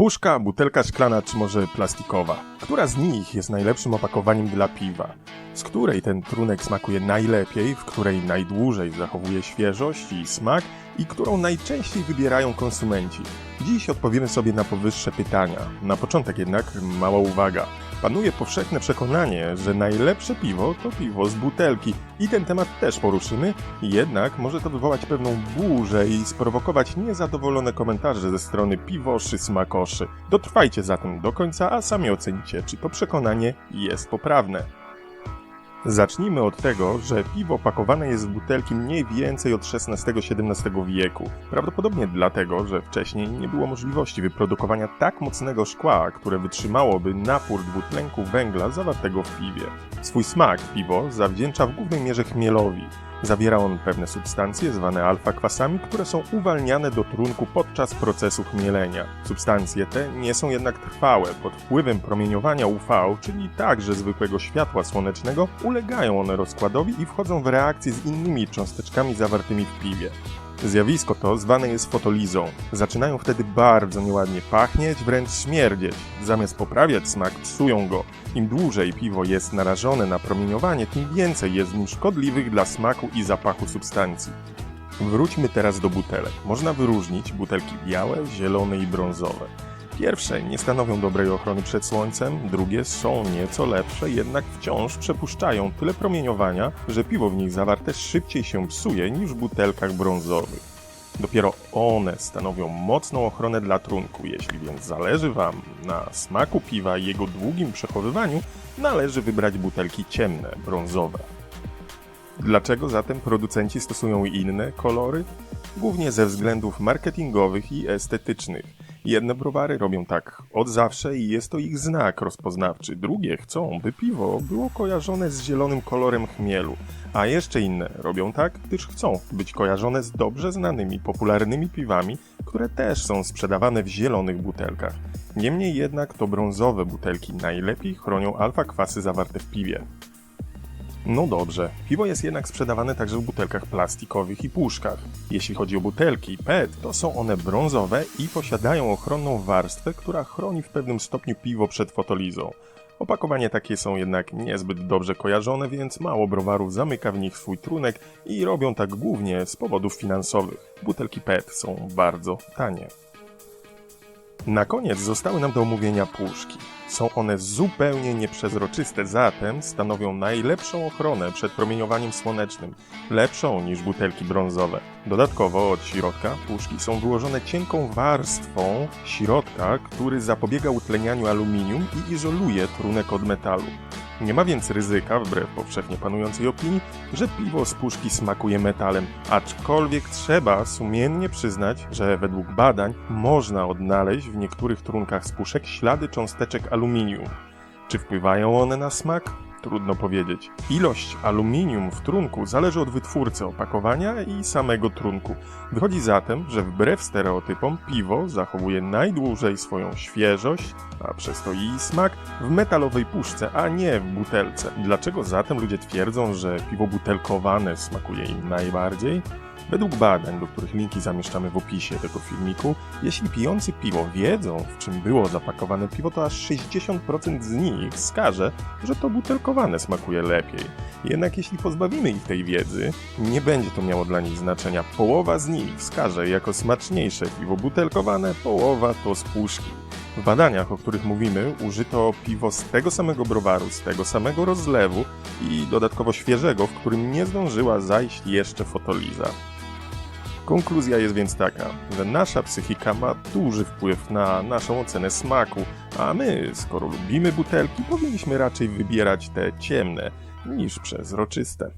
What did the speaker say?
Puszka, butelka szklana czy może plastikowa? Która z nich jest najlepszym opakowaniem dla piwa? Z której ten trunek smakuje najlepiej, w której najdłużej zachowuje świeżość i smak i którą najczęściej wybierają konsumenci? Dziś odpowiemy sobie na powyższe pytania. Na początek jednak mała uwaga. Panuje powszechne przekonanie, że najlepsze piwo to piwo z butelki i ten temat też poruszymy, jednak może to wywołać pewną burzę i sprowokować niezadowolone komentarze ze strony piwoszy smakoszy. Dotrwajcie zatem do końca, a sami ocenicie, czy to przekonanie jest poprawne. Zacznijmy od tego, że piwo pakowane jest w butelki mniej więcej od XVI-XVII wieku. Prawdopodobnie dlatego, że wcześniej nie było możliwości wyprodukowania tak mocnego szkła, które wytrzymałoby napór dwutlenku węgla zawartego w piwie. Swój smak piwo zawdzięcza w głównej mierze chmielowi. Zawiera on pewne substancje zwane alfa-kwasami, które są uwalniane do trunku podczas procesu chmielenia. Substancje te nie są jednak trwałe. Pod wpływem promieniowania UV, czyli także zwykłego światła słonecznego, ulegają one rozkładowi i wchodzą w reakcję z innymi cząsteczkami zawartymi w piwie. Zjawisko to zwane jest fotolizą. Zaczynają wtedy bardzo nieładnie pachnieć, wręcz śmierdzieć. Zamiast poprawiać smak, psują go. Im dłużej piwo jest narażone na promieniowanie, tym więcej jest w nim szkodliwych dla smaku i zapachu substancji. Wróćmy teraz do butelek. Można wyróżnić butelki białe, zielone i brązowe. Pierwsze nie stanowią dobrej ochrony przed słońcem, drugie są nieco lepsze, jednak wciąż przepuszczają tyle promieniowania, że piwo w nich zawarte szybciej się psuje niż w butelkach brązowych. Dopiero one stanowią mocną ochronę dla trunku. Jeśli więc zależy Wam na smaku piwa i jego długim przechowywaniu, należy wybrać butelki ciemne, brązowe. Dlaczego zatem producenci stosują inne kolory? Głównie ze względów marketingowych i estetycznych. Jedne browary robią tak od zawsze i jest to ich znak rozpoznawczy. Drugie chcą, by piwo było kojarzone z zielonym kolorem chmielu. A jeszcze inne robią tak, gdyż chcą być kojarzone z dobrze znanymi, popularnymi piwami, które też są sprzedawane w zielonych butelkach. Niemniej jednak to brązowe butelki najlepiej chronią alfa-kwasy zawarte w piwie. No dobrze, piwo jest jednak sprzedawane także w butelkach plastikowych i puszkach. Jeśli chodzi o butelki PET, to są one brązowe i posiadają ochronną warstwę, która chroni w pewnym stopniu piwo przed fotolizą. Opakowania takie są jednak niezbyt dobrze kojarzone, więc mało browarów zamyka w nich swój trunek i robią tak głównie z powodów finansowych. Butelki PET są bardzo tanie. Na koniec zostały nam do omówienia puszki. Są one zupełnie nieprzezroczyste, zatem stanowią najlepszą ochronę przed promieniowaniem słonecznym, lepszą niż butelki brązowe. Dodatkowo od środka puszki są wyłożone cienką warstwą środka, który zapobiega utlenianiu aluminium i izoluje trunek od metalu. Nie ma więc ryzyka, wbrew powszechnie panującej opinii, że piwo z puszki smakuje metalem, aczkolwiek trzeba sumiennie przyznać, że według badań można odnaleźć w niektórych trunkach z puszek ślady cząsteczek aluminium. Czy wpływają one na smak? Trudno powiedzieć. Ilość aluminium w trunku zależy od wytwórcy opakowania i samego trunku. Wychodzi zatem, że wbrew stereotypom piwo zachowuje najdłużej swoją świeżość, a przez to i smak, w metalowej puszce, a nie w butelce. Dlaczego zatem ludzie twierdzą, że piwo butelkowane smakuje im najbardziej? Według badań, do których linki zamieszczamy w opisie tego filmiku, jeśli pijący piwo wiedzą, w czym było zapakowane piwo, to aż 60% z nich wskaże, że to butelkowane smakuje lepiej. Jednak jeśli pozbawimy ich tej wiedzy, nie będzie to miało dla nich znaczenia. Połowa z nich wskaże jako smaczniejsze piwo butelkowane, połowa to z puszki. W badaniach, o których mówimy, użyto piwo z tego samego browaru, z tego samego rozlewu i dodatkowo świeżego, w którym nie zdążyła zajść jeszcze fotoliza. Konkluzja jest więc taka, że nasza psychika ma duży wpływ na naszą ocenę smaku, a my, skoro lubimy butelki, powinniśmy raczej wybierać te ciemne niż przezroczyste.